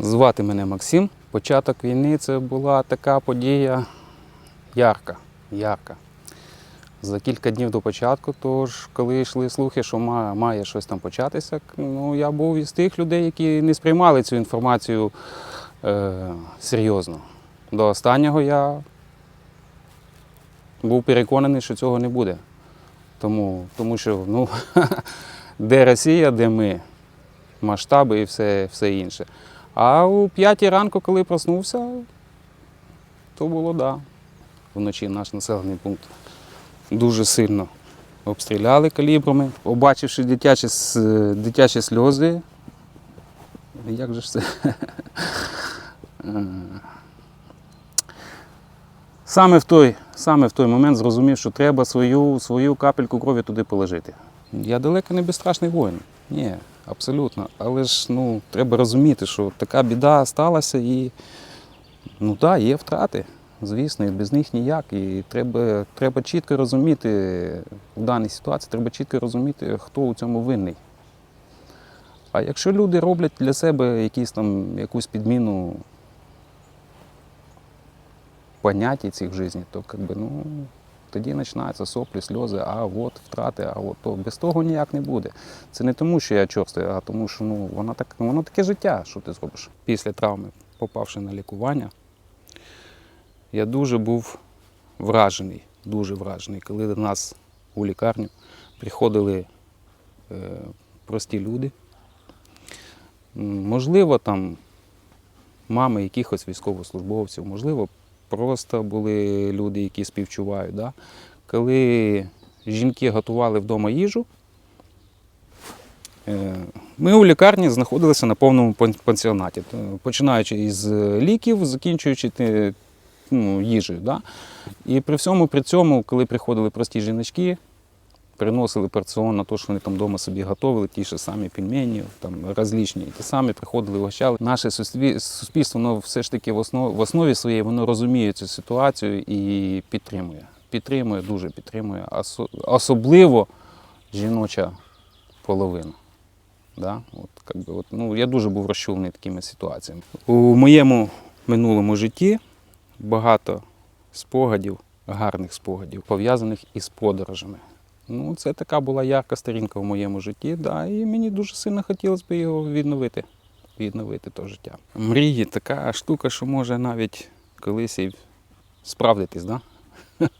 Звати мене Максим. Початок війни це була така подія ярка. ярка. За кілька днів до початку, тож, коли йшли слухи, що ма- має щось там початися, ну, я був із тих людей, які не сприймали цю інформацію е, серйозно. До останнього я був переконаний, що цього не буде. Тому, тому що ну, де Росія, де ми, масштаби і все, все інше. А у п'ятій ранку, коли проснувся, то було да. Вночі наш населений пункт дуже сильно обстріляли калібрами. Побачивши дитячі, дитячі сльози, як же ж це? Е, Саме в той, саме в той момент зрозумів, що треба свою, свою капельку крові туди положити. Я далеко не безстрашний воїн. Ні, абсолютно. Але ж ну, треба розуміти, що така біда сталася і ну так, є втрати. Звісно, і без них ніяк. І треба, треба чітко розуміти в даній ситуації, треба чітко розуміти, хто у цьому винний. А якщо люди роблять для себе якісь там, якусь підміну понятий цих в то как би, ну, тоді починаються соплі, сльози, а от втрати, а от то. Без того ніяк не буде. Це не тому, що я чорстий, а тому, що ну, воно, так, воно таке життя, що ти зробиш. Після травми, попавши на лікування, я дуже був вражений, дуже вражений, коли до нас у лікарню приходили е, прості люди. Можливо, там мами якихось військовослужбовців, можливо, просто були люди, які співчувають. Да? Коли жінки готували вдома їжу, е, ми у лікарні знаходилися на повному пансіонаті, починаючи із ліків, закінчуючи ну, їжею. Да? І при всьому при цьому, коли приходили прості жіночки, приносили порціон на те, що вони там вдома собі готували, ті ж самі пельмені, там розлічні, ті самі приходили, угощали. Наше суспільство воно все ж таки в основі, в основі своєї воно розуміє цю ситуацію і підтримує. Підтримує, дуже підтримує. Особливо жіноча половина. Да? От, как би, от, ну, я дуже був розчулений такими ситуаціями. У моєму минулому житті багато спогадів, гарних спогадів, пов'язаних із подорожами. Ну, це така була ярка сторінка в моєму житті, да, і мені дуже сильно хотілося б його відновити. Відновити то життя. Мрії така штука, що може навіть колись і справдитись, да?